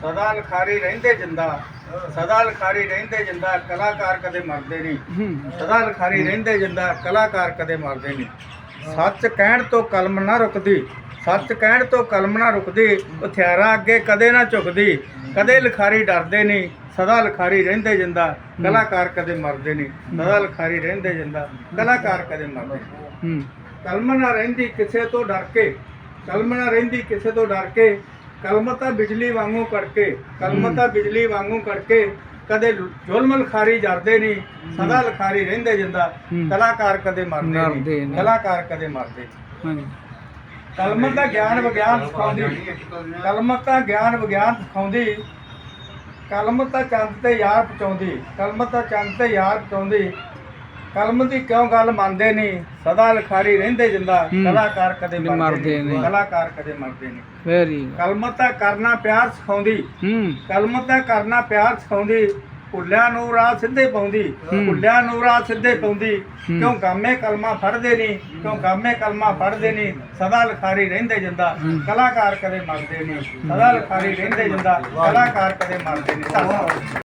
ਸਦਾ ਲਖਾਰੀ ਰਹਿੰਦੇ ਜਿੰਦਾ ਸਦਾ ਲਖਾਰੀ ਰਹਿੰਦੇ ਜਿੰਦਾ ਕਲਾਕਾਰ ਕਦੇ ਮਰਦੇ ਨਹੀਂ। ਸਦਾ ਲਖਾਰੀ ਰਹਿੰਦੇ ਜਿੰਦਾ ਕਲਾਕਾਰ ਕਦੇ ਮਰਦੇ ਨਹੀਂ। ਸੱਚ ਕਹਿਣ ਤੋਂ ਕਲਮ ਨਾ ਰੁਕਦੀ ਸੱਚ ਕਹਿਣ ਤੋਂ ਕਲਮ ਨਾ ਰੁਕਦੀ ਹਥਿਆਰਾਂ ਅੱਗੇ ਕਦੇ ਨਾ ਝੁਕਦੀ ਕਦੇ ਲਖਾਰੀ ਡਰਦੇ ਨਹੀਂ। ਸਦਾ ਲਖਾਰੀ ਰਹਿੰਦੇ ਜਿੰਦਾ ਕਲਾਕਾਰ ਕਦੇ ਮਰਦੇ ਨਹੀਂ। ਸਦਾ ਲਖਾਰੀ ਰਹਿੰਦੇ ਜਿੰਦਾ ਕਲਾਕਾਰ ਕਦੇ ਮਰਦੇ ਨਹੀਂ। ਹੂੰ। ਕਲਮ ਨਾ ਰਹਿੰਦੀ ਕਿਸੇ ਤੋਂ ਡਰ ਕੇ ਕਲਮ ਨਾ ਰਹਿੰਦੀ ਕਿਸੇ ਤੋਂ ਡਰ ਕੇ ਤਾਂ ਬਿਜਲੀ ਵਾਂਗੂ ਕੜਕੇ ਕਲਮ ਤਾਂ ਬਿਜਲੀ ਵਾਂਗੂ ਕੜਕੇ ਕਦੇ ਜ਼ੁਲਮ ਲਖਾਰੀ ਜਰਦੇ ਨਹੀਂ ਸਦਾ ਲਖਾਰੀ ਰਹਿੰਦੇ ਜਿੰਦਾ। ਕਲਾਕਾਰ ਕਦੇ ਮਰਦੇ ਨਹੀਂ। ਕਲਾਕਾਰ ਕਦੇ ਮਰਦੇ ਨਹੀਂ। ਹਾਂਜੀ ਕਲਮ ਤਾਂ ਗਿਆਨ ਵਿਗਿਆਨ ਸਿਖਾਉਂਦੀ ਕਲਮ ਤਾਂ ਗਿਆਨ ਵਿਗਿਆਨ ਸਿਖਾਉਂਦੀ ਕਲਮ ਤਾਂ ਚੰਦ ਤੇ ਯਾਰ ਪਹੁੰਚਾਉਂਦੀ ਕਲਮ ਤਾਂ ਚੰਦ ਤੇ ਯਾਰ ਪਹੁੰਚਾਉਂਦੀ ਕਲਮ ਦੀ ਕਿਉਂ ਗੱਲ ਮੰਨਦੇ ਨਹੀਂ? ਸਦਾ ਲਖਾਰੀ ਰਹਿੰਦੇ ਜਿੰਦਾ। ਕਲਾਕਾਰ ਕਦੇ ਮਰਦੇ ਨਹੀਂ। ਕਲਾਕਾਰ ਕਦੇ ਮਰਦੇ ਨਹੀਂ। ਵੈਰੀ ਕਲਮ ਤਾਂ ਕਰਨਾ ਪਿਆਰ ਸਿਖਾਉਂਦੀ। ਹੂੰ। ਕਲਮ ਤਾਂ ਕਰਨਾ ਪਿਆਰ ਸਿਖਾਉਂਦੀ। ਭੁੱਲਿਆਂ ਨੂੰ ਰਾਹ ਸਿੱਧੇ ਪਾਉਂਦੀ। ਭੁੱਲਿਆਂ ਨੂੰ ਰਾਹ ਸਿੱਧੇ ਪਾਉਂਦੀ। ਕਿਉਂ ਗਾਮੇ ਕਲਮਾ ਫੜਦੇ ਨਹੀਂ? ਕਿਉਂ ਗਾਮੇ ਕਲਮਾ ਫੜਦੇ ਨਹੀਂ? ਸਦਾ ਲਖਾਰੀ ਰਹਿੰਦੇ ਜਿੰਦਾ। ਕਲਾਕਾਰ ਕਦੇ ਮਰਦੇ ਨਹੀਂ। ਸਦਾ ਲਖਾਰੀ ਰਹਿੰਦੇ ਜਿੰਦਾ। ਕਲਾਕਾਰ ਕਦੇ ਮਰਦੇ ਨਹੀਂ।